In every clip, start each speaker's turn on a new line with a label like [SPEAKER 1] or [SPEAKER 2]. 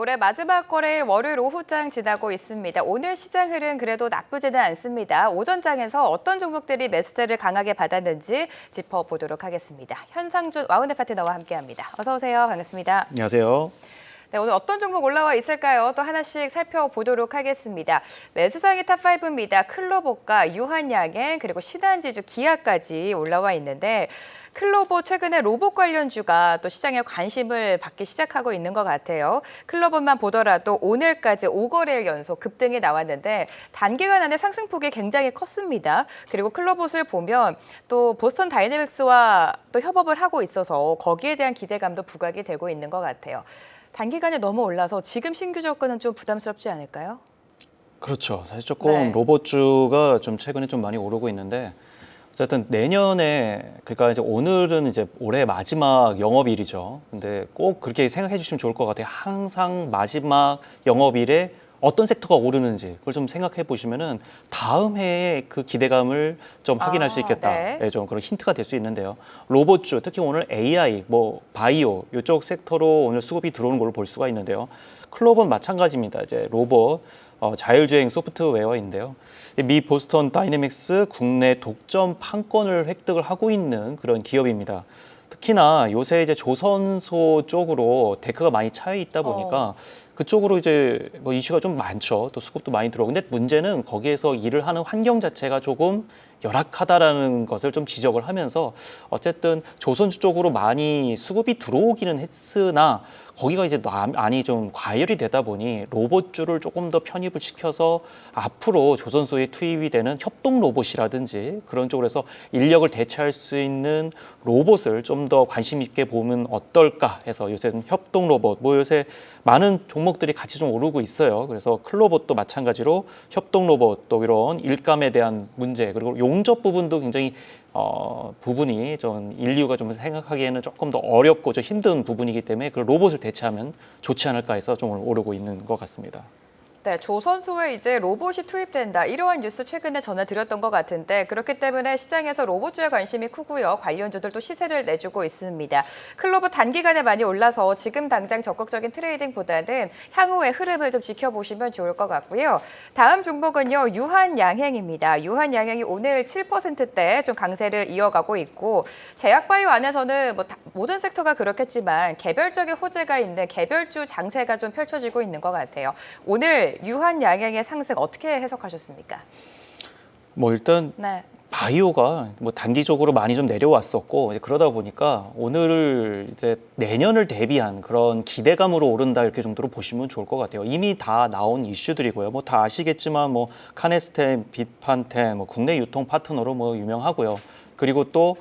[SPEAKER 1] 올해 마지막 거래일 월요일 오후장 지나고 있습니다. 오늘 시장 흐름 그래도 나쁘지는 않습니다. 오전장에서 어떤 종목들이 매수세를 강하게 받았는지 짚어보도록 하겠습니다. 현상준 와우네 파트너와 함께합니다. 어서 오세요. 반갑습니다.
[SPEAKER 2] 안녕하세요.
[SPEAKER 1] 네, 오늘 어떤 종목 올라와 있을까요? 또 하나씩 살펴보도록 하겠습니다. 매수상이 탑5입니다. 클로보가 유한양행 그리고 신한지주 기아까지 올라와 있는데 클로보 최근에 로봇 관련주가 또 시장에 관심을 받기 시작하고 있는 것 같아요. 클로보만 보더라도 오늘까지 5거래일 연속 급등이 나왔는데 단기간 안에 상승폭이 굉장히 컸습니다. 그리고 클로봇을 보면 또 보스턴 다이내믹스와 또 협업을 하고 있어서 거기에 대한 기대감도 부각이 되고 있는 것 같아요. 단기간에 너무 올라서 지금 신규 접근은 좀 부담스럽지 않을까요?
[SPEAKER 2] 그렇죠. 사실 조금
[SPEAKER 1] 네.
[SPEAKER 2] 로봇주가 좀 최근에 좀 많이 오르고 있는데 어쨌든 내년에 그러니까 이제 오늘은 이제 올해 마지막 영업일이죠. 근데 꼭 그렇게 생각해 주시면 좋을 것 같아요. 항상 마지막 영업일에 어떤 섹터가 오르는지 그걸 좀 생각해 보시면은 다음 해에 그 기대감을 좀 확인할
[SPEAKER 1] 아,
[SPEAKER 2] 수 있겠다.
[SPEAKER 1] 네.
[SPEAKER 2] 예, 좀 그런 힌트가 될 수 있는데요. 로봇주 특히 오늘 AI, 뭐 바이오 이쪽 섹터로 오늘 수급이 들어오는 걸로 볼 수가 있는데요. 클로버는 마찬가지입니다. 이제 로봇 어, 자율주행 소프트웨어인데요. 미 보스턴 다이내믹스 국내 독점 판권을 획득을 하고 있는 그런 기업입니다. 특히나 요새 이제 조선소 쪽으로 데크가 많이 차여 있다 보니까 그쪽으로 이제 뭐 이슈가 좀 많죠. 또 수급도 많이 들어오고. 근데 문제는 거기에서 일을 하는 환경 자체가 조금 열악하다라는 것을 좀 지적을 하면서 어쨌든 조선주 쪽으로 많이 수급이 들어오기는 했으나 거기가 이제 많이 좀 과열이 되다 보니 로봇주를 조금 더 편입을 시켜서 앞으로 조선소에 투입이 되는 협동 로봇이라든지 그런 쪽으로 해서 인력을 대체할 수 있는 로봇을 좀 더 관심 있게 보면 어떨까 해서 요새는 협동 로봇 뭐 요새 많은 종목들이 같이 좀 오르고 있어요. 그래서 클로봇도 마찬가지로 협동 로봇 또 이런 일감에 대한 문제 그리고 용접 부분도 굉장히 어, 부분이 좀 인류가 좀 생각하기에는 조금 더 어렵고 좀 힘든 부분이기 때문에 그 로봇을 대체하면 좋지 않을까 해서 좀 오르고 있는 것 같습니다.
[SPEAKER 1] 네, 조선소에 이제 로봇이 투입된다. 이러한 뉴스 최근에 전해드렸던 것 같은데 그렇기 때문에 시장에서 로봇주에 관심이 크고요. 관련주들도 시세를 내주고 있습니다. 클로버 단기간에 많이 올라서 지금 당장 적극적인 트레이딩보다는 향후의 흐름을 좀 지켜보시면 좋을 것 같고요. 다음 종목은요. 유한양행입니다. 유한양행이 오늘 7%대 좀 강세를 이어가고 있고 제약바이오 안에서는 뭐 다- 모든 섹터가 그렇겠지만 개별적인 호재가 있는 개별주 장세가 좀 펼쳐지고 있는 것 같아요. 오늘 유한양행의 상승 어떻게 해석하셨습니까?
[SPEAKER 2] 뭐 일단
[SPEAKER 1] 네.
[SPEAKER 2] 바이오가 뭐 단기적으로 많이 좀 내려왔었고 그러다 보니까 오늘을 이제 내년을 대비한 그런 기대감으로 오른다 이렇게 정도로 보시면 좋을 것 같아요. 이미 다 나온 이슈들이고요. 뭐 다 아시겠지만 뭐 카네스텐, 빗판텐, 뭐 국내 유통 파트너로 뭐 유명하고요. 그리고 또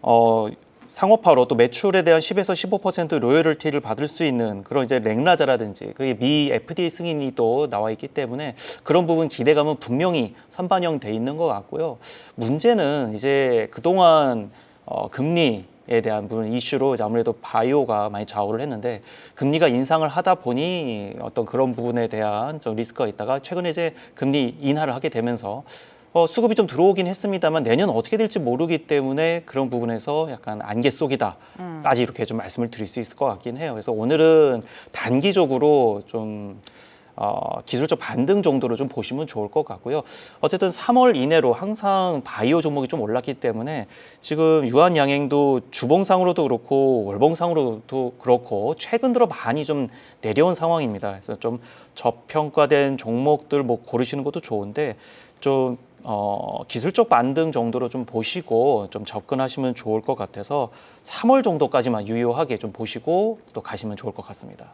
[SPEAKER 2] 어, 상업화로 또 매출에 대한 10에서 15% 로열티를 받을 수 있는 그런 이제 렉라자라든지 그게 미 FDA 승인이 또 나와 있기 때문에 그런 부분 기대감은 분명히 선반영돼 있는 것 같고요. 문제는 이제 그동안 어, 금리 에 대한 부분 이슈로 아무래도 바이오가 많이 좌우를 했는데 금리가 인상을 하다 보니 어떤 그런 부분에 대한 좀 리스크가 있다가 최근에 이제 금리 인하를 하게 되면서 어, 수급이 좀 들어오긴 했습니다만 내년 어떻게 될지 모르기 때문에 그런 부분에서 약간 안개 속이다까지 이렇게 좀 말씀을 드릴 수 있을 것 같긴 해요. 그래서 오늘은 단기적으로 좀 어, 기술적 반등 정도로 좀 보시면 좋을 것 같고요. 어쨌든 3월 이내로 항상 바이오 종목이 좀 올랐기 때문에 지금 유한 양행도 주봉상으로도 그렇고 월봉상으로도 그렇고 최근 들어 많이 좀 내려온 상황입니다. 그래서 좀 저평가된 종목들 뭐 고르시는 것도 좋은데 좀 어, 기술적 반등 정도로 좀 보시고 좀 접근하시면 좋을 것 같아서 3월 정도까지만 유효하게 좀 보시고 또 가시면 좋을 것 같습니다.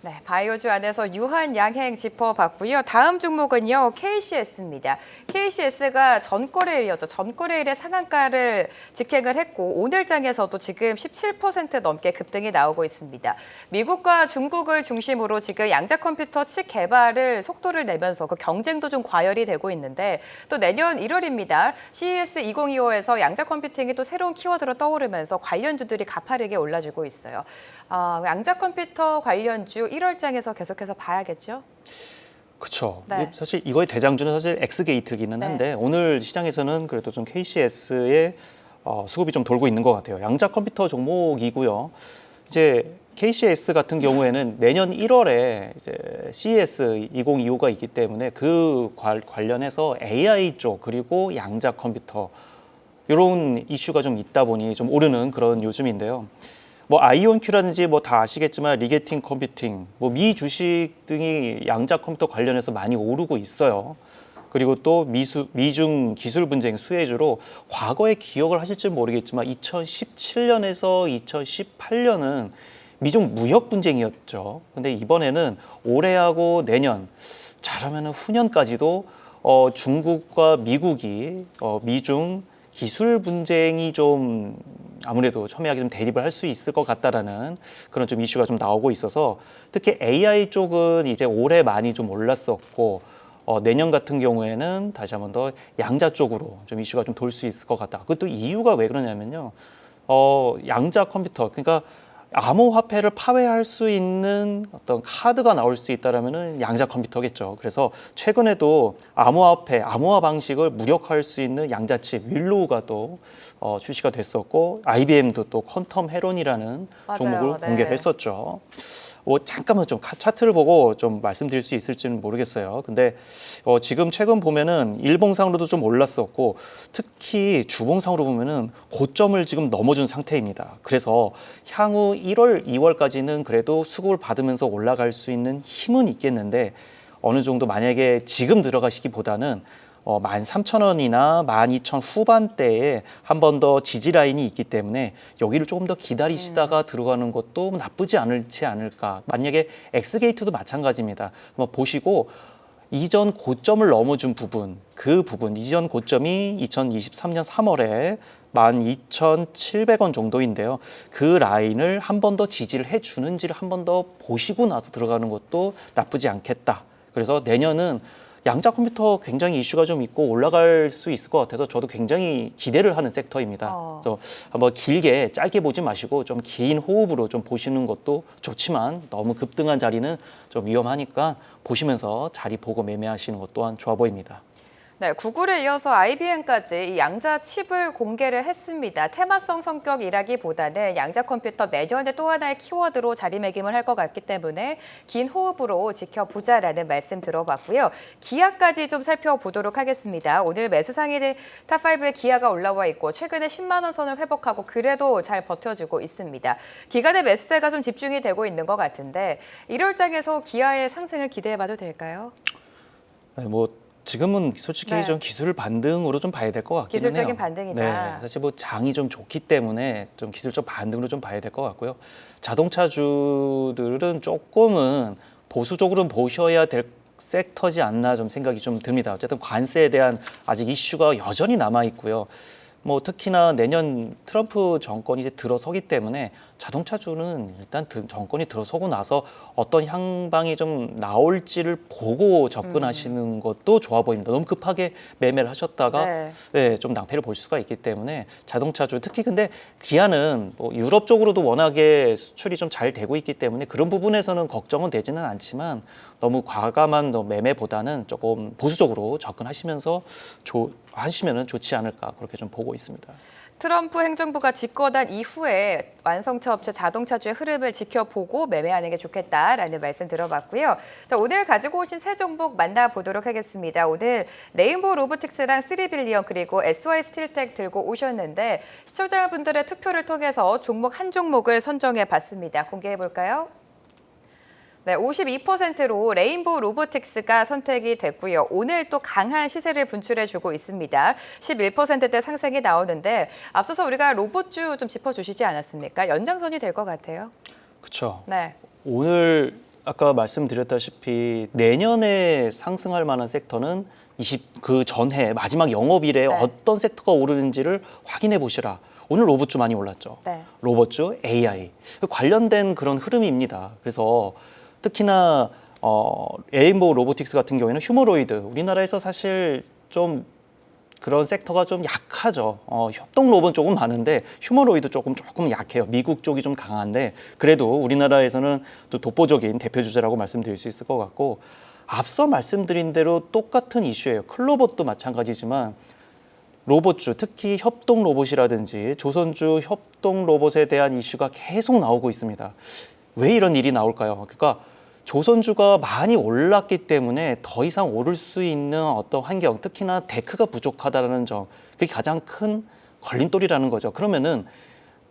[SPEAKER 1] 네, 바이오주 안에서 유한 양행 짚어봤고요. 다음 종목은요, KCS입니다. KCS가 전거래일이었죠. 전거래일에 상한가를 직행을 했고 오늘 장에서도 지금 17% 넘게 급등이 나오고 있습니다. 미국과 중국을 중심으로 지금 양자 컴퓨터 칩 개발을 속도를 내면서 그 경쟁도 좀 과열이 되고 있는데 또 내년 1월입니다. CES 2025에서 양자 컴퓨팅이 또 새로운 키워드로 떠오르면서 관련주들이 가파르게 올라주고 있어요. 아, 양자 컴퓨터 관련주 1월장에서 계속해서 봐야겠죠?
[SPEAKER 2] 그렇죠.
[SPEAKER 1] 네.
[SPEAKER 2] 사실 이거의 대장주는 사실 엑스게이트기는
[SPEAKER 1] 네.
[SPEAKER 2] 한데 오늘 시장에서는 그래도 좀 KCS의 어, 수급이 좀 돌고 있는 것 같아요. 양자 컴퓨터 종목이고요. 이제 KCS 같은 경우에는 내년 1월에 이제 E CES 2025가 있기 때문에 그 관- 관련해서 AI 쪽 그리고 양자 컴퓨터 이런 이슈가 좀 있다 보니 좀 오르는 그런 요즘인데요. 뭐 아이온큐라든지 뭐 다 아시겠지만 리게팅 컴퓨팅, 뭐 미 주식 등이 양자 컴퓨터 관련해서 많이 오르고 있어요. 그리고 또 미수, 미중 기술 분쟁 수혜주로 과거에 기억을 하실지 모르겠지만 2017년에서 2018년은 미중 무역 분쟁이었죠. 근데 이번에는 올해하고 내년 잘하면 은 후년까지도 어, 중국과 미국이 어, 미중 기술 분쟁이 좀 아무래도 첨예하게 좀 대립을 할 수 있을 것 같다라는 그런 좀 이슈가 좀 나오고 있어서 특히 AI 쪽은 이제 올해 많이 좀 올랐었고 어, 내년 같은 경우에는 다시 한번 더 양자 쪽으로 좀 이슈가 좀 돌 수 있을 것 같다. 그것도 이유가 왜 그러냐면요. 어, 양자 컴퓨터 그러니까 암호화폐를 파괴할 수 있는 어떤 카드가 나올 수 있다라면은 양자 컴퓨터겠죠. 그래서 최근에도 암호화폐, 암호화 방식을 무력화할 수 있는 양자칩 윌로우가 또 어, 출시가 됐었고 IBM도 또 퀀텀 헤론이라는
[SPEAKER 1] 맞아요.
[SPEAKER 2] 종목을
[SPEAKER 1] 네.
[SPEAKER 2] 공개를 했었죠. 어, 잠깐만 좀 카- 차트를 보고 좀 말씀드릴 수 있을지는 모르겠어요. 근데 어, 지금 최근 보면은 일봉상으로도 좀 올랐었고 특히 주봉상으로 보면은 고점을 지금 넘어준 상태입니다. 그래서 향후 1월, 2월까지는 그래도 수급을 받으면서 올라갈 수 있는 힘은 있겠는데 어느 정도 만약에 지금 들어가시기보다는 어, 13,000원이나 12,000 후반대에 한 번 더 지지 라인이 있기 때문에 여기를 조금 더 기다리시다가 들어가는 것도 나쁘지 않을지 않을까. 만약에 엑스게이트도 마찬가지입니다. 한번 보시고 이전 고점을 넘어준 부분, 그 부분, 이전 고점이 2023년 3월에 12,700원 정도인데요. 그 라인을 한 번 더 지지를 해주는지를 한 번 더 보시고 나서 들어가는 것도 나쁘지 않겠다. 그래서 내년은 양자 컴퓨터 굉장히 이슈가 좀 있고 올라갈 수 있을 것 같아서 저도 굉장히 기대를 하는 섹터입니다.
[SPEAKER 1] 어.
[SPEAKER 2] 그래서 한번 길게 짧게 보지 마시고 좀 긴 호흡으로 좀 보시는 것도 좋지만 너무 급등한 자리는 좀 위험하니까 보시면서 자리 보고 매매하시는 것 또한 좋아 보입니다.
[SPEAKER 1] 네, 구글에 이어서 IBM까지 이 양자 칩을 공개를 했습니다. 테마성 성격이라기보다는 양자 컴퓨터 내년에 또 하나의 키워드로 자리매김을 할 것 같기 때문에 긴 호흡으로 지켜보자라는 말씀 들어봤고요. 기아까지 좀 살펴보도록 하겠습니다. 오늘 매수상이 탑5에 기아가 올라와 있고 최근에 10만 원 선을 회복하고 그래도 잘 버텨주고 있습니다. 기간의 매수세가 좀 집중이 되고 있는 것 같은데 1월장에서 기아의 상승을 기대해봐도 될까요?
[SPEAKER 2] 네, 뭐 지금은 솔직히
[SPEAKER 1] 네.
[SPEAKER 2] 좀 기술 반등으로 좀 봐야 될 것 같긴 해요.
[SPEAKER 1] 기술적인 반등이다.
[SPEAKER 2] 네, 사실 뭐 장이 좀 좋기 때문에 좀 기술적 반등으로 좀 봐야 될 것 같고요. 자동차주들은 조금은 보수적으로 보셔야 될 섹터지 않나 좀 생각이 좀 듭니다. 어쨌든 관세에 대한 아직 이슈가 여전히 남아 있고요. 뭐 특히나 내년 트럼프 정권이 이제 들어서기 때문에 자동차주는 일단 드- 정권이 들어서고 나서 어떤 향방이 좀 나올지를 보고 접근하시는 것도 좋아 보입니다. 너무 급하게 매매를 하셨다가
[SPEAKER 1] 네.
[SPEAKER 2] 네, 좀 낭패를 볼 수가 있기 때문에 자동차주 특히 근데 기아는 뭐 유럽 쪽으로도 워낙에 수출이 좀 잘 되고 있기 때문에 그런 부분에서는 걱정은 되지는 않지만 너무 과감한 너 매매보다는 조금 보수적으로 접근하시면서 조, 하시면은 좋지 않을까 그렇게 좀 보고 있습니다.
[SPEAKER 1] 트럼프 행정부가 집권한 이후에 완성차 업체 자동차주의 흐름을 지켜보고 매매하는 게 좋겠다라는 말씀 들어봤고요. 자, 오늘 가지고 오신 세 종목 만나보도록 하겠습니다. 오늘 레인보우 로보틱스랑 3빌리언 그리고 SY 스틸텍 들고 오셨는데 시청자분들의 투표를 통해서 종목 한 종목을 선정해 봤습니다. 공개해 볼까요? 네, 52%로 레인보우 로보틱스가 선택이 됐고요. 오늘 또 강한 시세를 분출해주고 있습니다. 11%대 상승이 나오는데 앞서서 우리가 로봇주 좀 짚어주시지 않았습니까? 연장선이 될 것 같아요.
[SPEAKER 2] 그렇죠.
[SPEAKER 1] 네,
[SPEAKER 2] 오늘 아까 말씀드렸다시피 내년에 상승할 만한 섹터는 20, 그 전해 마지막 영업일에
[SPEAKER 1] 네.
[SPEAKER 2] 어떤 섹터가 오르는지를 확인해 보시라. 오늘 로봇주 많이 올랐죠.
[SPEAKER 1] 네.
[SPEAKER 2] 로봇주, AI 관련된 그런 흐름입니다. 그래서 특히나 어, 레인보우 로보틱스 같은 경우에는 휴머로이드 우리나라에서 사실 좀 그런 섹터가 좀 약하죠. 어, 협동 로봇 조금 많은데 휴머로이드 조금 조금 약해요. 미국 쪽이 좀 강한데 그래도 우리나라에서는 또 독보적인 대표 주자라고 말씀드릴 수 있을 것 같고 앞서 말씀드린 대로 똑같은 이슈예요. 클로봇도 마찬가지지만 로봇주, 특히 협동 로봇이라든지 조선주 협동 로봇에 대한 이슈가 계속 나오고 있습니다. 왜 이런 일이 나올까요? 그러니까 조선주가 많이 올랐기 때문에 더 이상 오를 수 있는 어떤 환경, 특히나 데크가 부족하다는 점, 그게 가장 큰 걸림돌이라는 거죠. 그러면은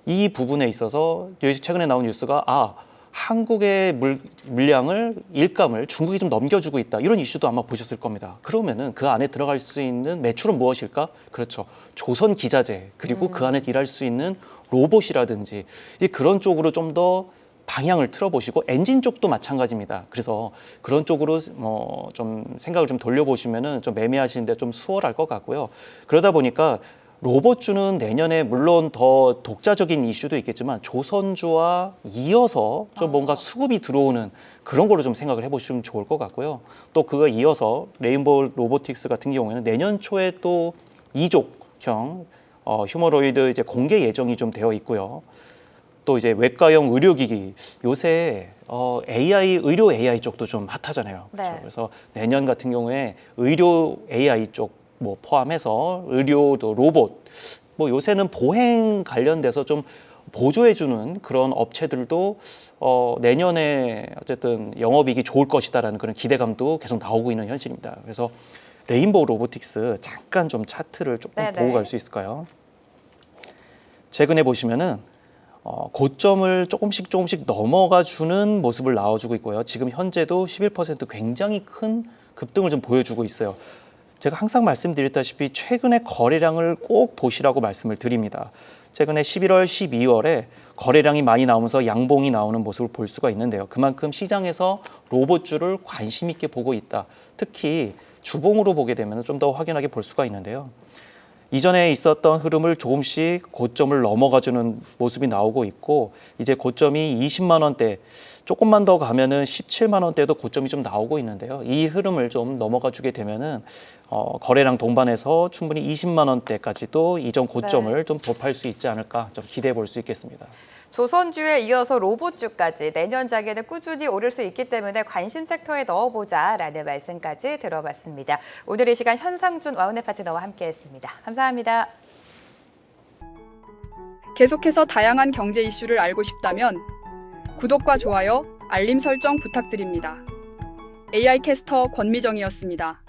[SPEAKER 2] 이 부분에 있어서 최근에 나온 뉴스가 아 한국의 물, 물량을 일감을 중국이 좀 넘겨주고 있다 이런 이슈도 아마 보셨을 겁니다. 그러면은 그 안에 들어갈 수 있는 매출은 무엇일까? 그렇죠. 조선 기자재 그리고 그 안에 일할 수 있는 로봇이라든지 이 그런 쪽으로 좀더 방향을 틀어보시고 엔진 쪽도 마찬가지입니다. 그래서 그런 쪽으로 뭐 좀 생각을 좀 돌려보시면은 좀 매매하시는데 좀 수월할 것 같고요. 그러다 보니까 로봇주는 내년에 물론 더 독자적인 이슈도 있겠지만 조선주와 이어서 좀 뭔가 수급이 들어오는 그런 걸로 좀 생각을 해보시면 좋을 것 같고요. 또 그거 이어서 레인보우 로보틱스 같은 경우에는 내년 초에 또 이족형 어, 휴머로이드 이제 공개 예정이 좀 되어 있고요. 또 이제 외과용 의료기기 요새 어, AI 의료 AI 쪽도 좀 핫하잖아요. 그렇죠?
[SPEAKER 1] 네.
[SPEAKER 2] 그래서 내년 같은 경우에 의료 AI 쪽 뭐 포함해서 의료도 로봇 뭐 요새는 보행 관련돼서 좀 보조해주는 그런 업체들도 어, 내년에 어쨌든 영업이익이 좋을 것이다라는 그런 기대감도 계속 나오고 있는 현실입니다. 그래서 레인보우 로보틱스 잠깐 좀 차트를 조금
[SPEAKER 1] 네네.
[SPEAKER 2] 보고 갈 수 있을까요? 최근에 보시면은 어, 고점을 조금씩 조금씩 넘어가 주는 모습을 나와주고 있고요. 지금 현재도 11% 굉장히 큰 급등을 좀 보여주고 있어요. 제가 항상 말씀드렸다시피 최근에 거래량을 꼭 보시라고 말씀을 드립니다. 최근에 11월, 12월에 거래량이 많이 나오면서 양봉이 나오는 모습을 볼 수가 있는데요. 그만큼 시장에서 로봇주를 관심 있게 보고 있다. 특히 주봉으로 보게 되면 좀 더 확연하게 볼 수가 있는데요. 이전에 있었던 흐름을 조금씩 고점을 넘어가주는 모습이 나오고 있고 이제 고점이 20만 원대 조금만 더 가면은 17만 원대도 고점이 좀 나오고 있는데요. 이 흐름을 좀 넘어가 주게 되면은 어, 거래량 동반해서 충분히 20만 원대까지도 이전 고점을 좀 돌파할 수 있지 않을까 좀 기대해 볼 수 있겠습니다.
[SPEAKER 1] 조선주에 이어서 로봇주까지 내년 장에는 꾸준히 오를 수 있기 때문에 관심 섹터에 넣어보자라는 말씀까지 들어봤습니다. 오늘 이 시간 현상준 와운의 파트너와 함께했습니다. 감사합니다.
[SPEAKER 3] 계속해서 다양한 경제 이슈를 알고 싶다면 구독과 좋아요, 알림 설정 부탁드립니다. AI 캐스터 권미정이었습니다.